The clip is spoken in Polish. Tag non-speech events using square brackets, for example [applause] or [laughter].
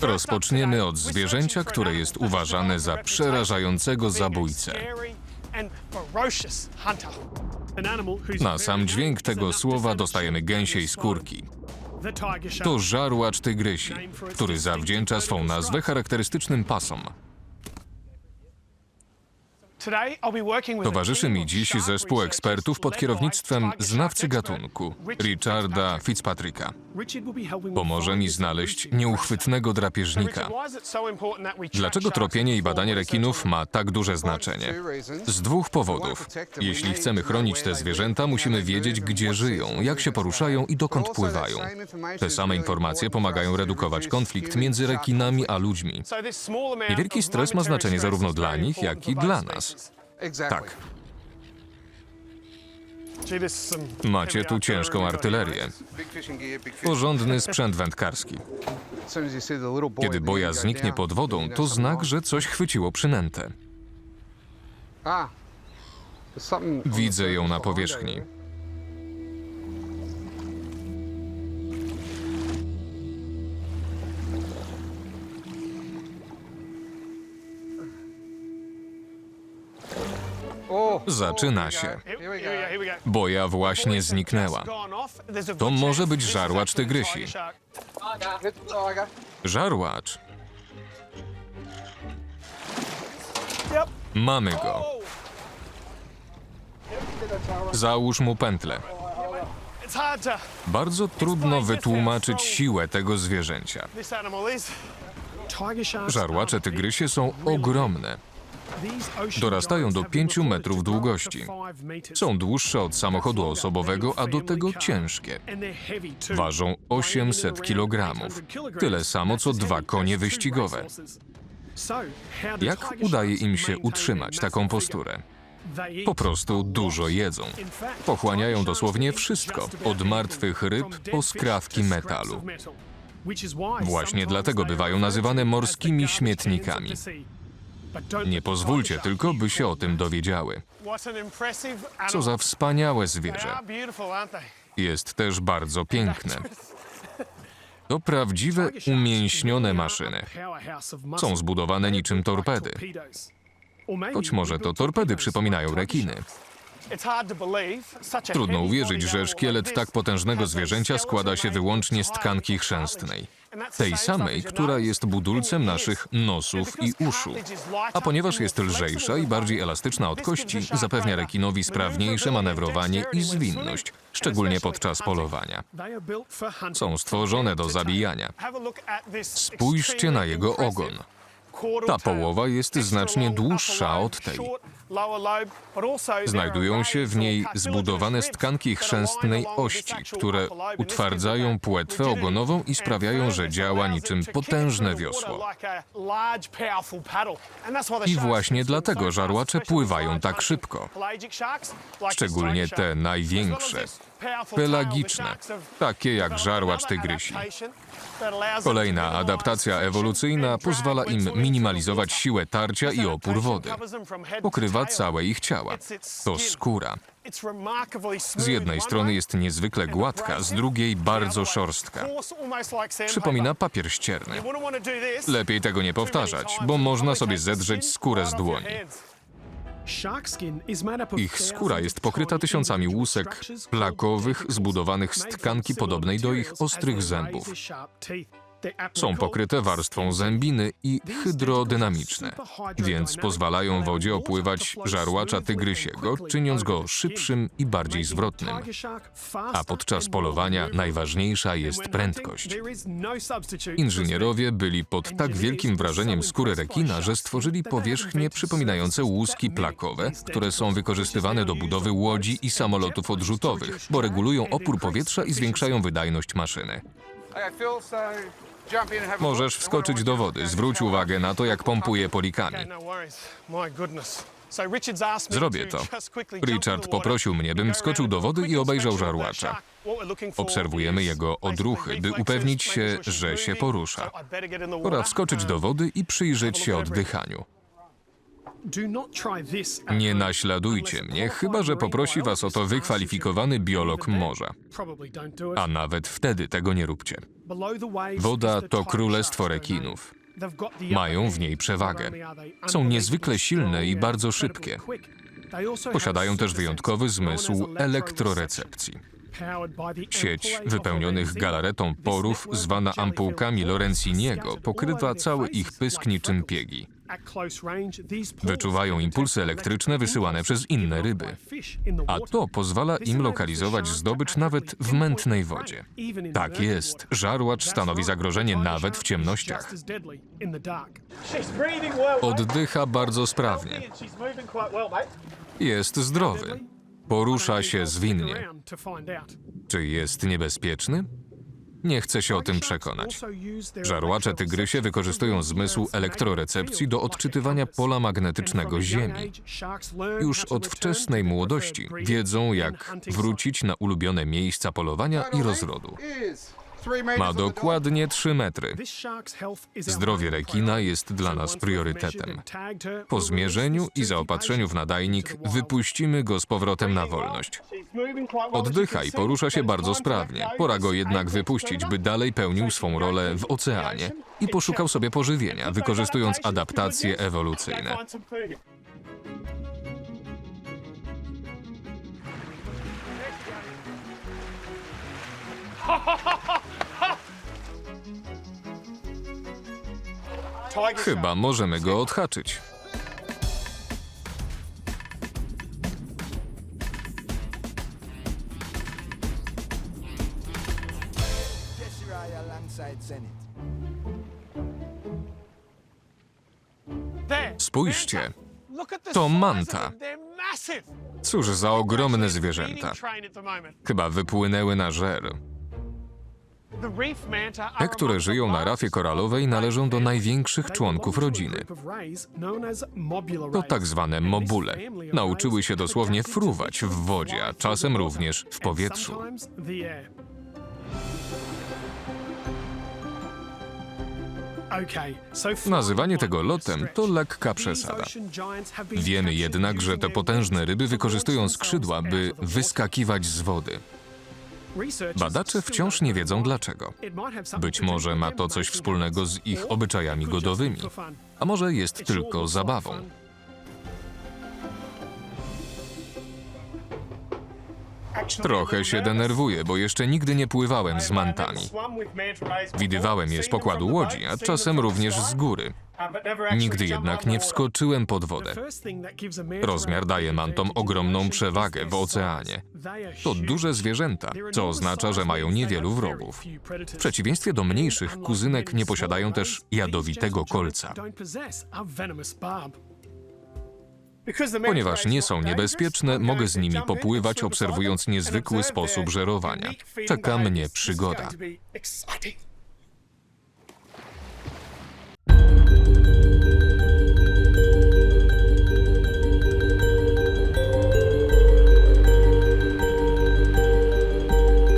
Rozpoczniemy od zwierzęcia, które jest uważane za przerażającego zabójcę. Na sam dźwięk tego słowa dostajemy gęsiej skórki. To żarłacz tygrysi, który zawdzięcza swą nazwę charakterystycznym pasom. Towarzyszy mi dziś zespół ekspertów pod kierownictwem znawcy gatunku, Richarda Fitzpatricka. Pomoże mi znaleźć nieuchwytnego drapieżnika. Dlaczego tropienie i badanie rekinów ma tak duże znaczenie? Z dwóch powodów. Jeśli chcemy chronić te zwierzęta, musimy wiedzieć, gdzie żyją, jak się poruszają i dokąd pływają. Te same informacje pomagają redukować konflikt między rekinami a ludźmi. Niewielki stres ma znaczenie zarówno dla nich, jak i dla nas. Tak, macie tu ciężką artylerię, porządny sprzęt wędkarski. Kiedy boja zniknie pod wodą, to znak, że coś chwyciło przynętę. Widzę ją na powierzchni. Zaczyna się. Boja właśnie zniknęła. To może być żarłacz tygrysi. Żarłacz. Mamy go. Załóż mu pętlę. Bardzo trudno wytłumaczyć siłę tego zwierzęcia. Żarłacze tygrysie są ogromne. Dorastają do 5 metrów długości. Są dłuższe od samochodu osobowego, a do tego ciężkie. Ważą 800 kg. Tyle samo co dwa konie wyścigowe. Jak udaje im się utrzymać taką posturę? Po prostu dużo jedzą. Pochłaniają dosłownie wszystko, od martwych ryb po skrawki metalu. Właśnie dlatego bywają nazywane morskimi śmietnikami. Nie pozwólcie tylko, by się o tym dowiedziały. Co za wspaniałe zwierzę. Jest też bardzo piękne. To prawdziwe umięśnione maszyny. Są zbudowane niczym torpedy. Choć może to torpedy przypominają rekiny. Trudno uwierzyć, że szkielet tak potężnego zwierzęcia składa się wyłącznie z tkanki chrzęstnej. Tej samej, która jest budulcem naszych nosów i uszu. A ponieważ jest lżejsza i bardziej elastyczna od kości, zapewnia rekinowi sprawniejsze manewrowanie i zwinność, szczególnie podczas polowania. Są stworzone do zabijania. Spójrzcie na jego ogon. Ta połowa jest znacznie dłuższa od tej. Znajdują się w niej zbudowane z tkanki chrzęstnej ości, które utwardzają płetwę ogonową i sprawiają, że działa niczym potężne wiosło. I właśnie dlatego żarłacze pływają tak szybko. Szczególnie te największe, pelagiczne, takie jak żarłacz tygrysi. Kolejna adaptacja ewolucyjna pozwala im minimalizować siłę tarcia i opór wody. Pokrywa całe ich ciała. To skóra. Z jednej strony jest niezwykle gładka, z drugiej bardzo szorstka. Przypomina papier ścierny. Lepiej tego nie powtarzać, bo można sobie zedrzeć skórę z dłoni. Ich skóra jest pokryta tysiącami łusek plakowych zbudowanych z tkanki podobnej do ich ostrych zębów. Są pokryte warstwą zębiny i hydrodynamiczne, więc pozwalają wodzie opływać żarłacza tygrysiego, czyniąc go szybszym i bardziej zwrotnym. A podczas polowania najważniejsza jest prędkość. Inżynierowie byli pod tak wielkim wrażeniem skóry rekina, że stworzyli powierzchnie przypominające łuski plakowe, które są wykorzystywane do budowy łodzi i samolotów odrzutowych, bo regulują opór powietrza i zwiększają wydajność maszyny. Możesz wskoczyć do wody. Zwróć uwagę na to, jak pompuje polikami. Zrobię to. Richard poprosił mnie, bym wskoczył do wody i obejrzał żarłacza. Obserwujemy jego odruchy, by upewnić się, że się porusza. Pora wskoczyć do wody i przyjrzeć się oddychaniu. Nie naśladujcie mnie, chyba że poprosi was o to wykwalifikowany biolog morza. A nawet wtedy tego nie róbcie. Woda to królestwo rekinów. Mają w niej przewagę. Są niezwykle silne i bardzo szybkie. Posiadają też wyjątkowy zmysł elektrorecepcji. Sieć wypełnionych galaretą porów, zwana ampułkami Lorenziniego, pokrywa cały ich pysk niczym piegi. Wyczuwają impulsy elektryczne wysyłane przez inne ryby, a to pozwala im lokalizować zdobycz nawet w mętnej wodzie. Tak jest, żarłacz stanowi zagrożenie nawet w ciemnościach. Oddycha bardzo sprawnie. Jest zdrowy. Porusza się zwinnie. Czy jest niebezpieczny? Nie chcę się o tym przekonać. Żarłacze tygrysie wykorzystują zmysł elektrorecepcji do odczytywania pola magnetycznego Ziemi. Już od wczesnej młodości wiedzą, jak wrócić na ulubione miejsca polowania i rozrodu. Ma dokładnie 3 metry. Zdrowie rekina jest dla nas priorytetem. Po zmierzeniu i zaopatrzeniu w nadajnik wypuścimy go z powrotem na wolność. Oddycha i porusza się bardzo sprawnie. Pora go jednak wypuścić, by dalej pełnił swą rolę w oceanie i poszukał sobie pożywienia, wykorzystując adaptacje ewolucyjne. [laughs] Chyba możemy go odhaczyć. Spójrzcie, to manta. Cóż za ogromne zwierzęta. Chyba wypłynęły na żer. Te, które żyją na rafie koralowej, należą do największych członków rodziny. To tak zwane mobule. Nauczyły się dosłownie fruwać w wodzie, a czasem również w powietrzu. Nazywanie tego lotem to lekka przesada. Wiemy jednak, że te potężne ryby wykorzystują skrzydła, by wyskakiwać z wody. Badacze wciąż nie wiedzą dlaczego. Być może ma to coś wspólnego z ich obyczajami godowymi, a może jest tylko zabawą. Trochę się denerwuję, bo jeszcze nigdy nie pływałem z mantami. Widywałem je z pokładu łodzi, a czasem również z góry. Nigdy jednak nie wskoczyłem pod wodę. Rozmiar daje mantom ogromną przewagę w oceanie. To duże zwierzęta, co oznacza, że mają niewielu wrogów. W przeciwieństwie do mniejszych, kuzynek nie posiadają też jadowitego kolca. Ponieważ nie są niebezpieczne, mogę z nimi popływać, obserwując niezwykły sposób żerowania. Czeka mnie przygoda.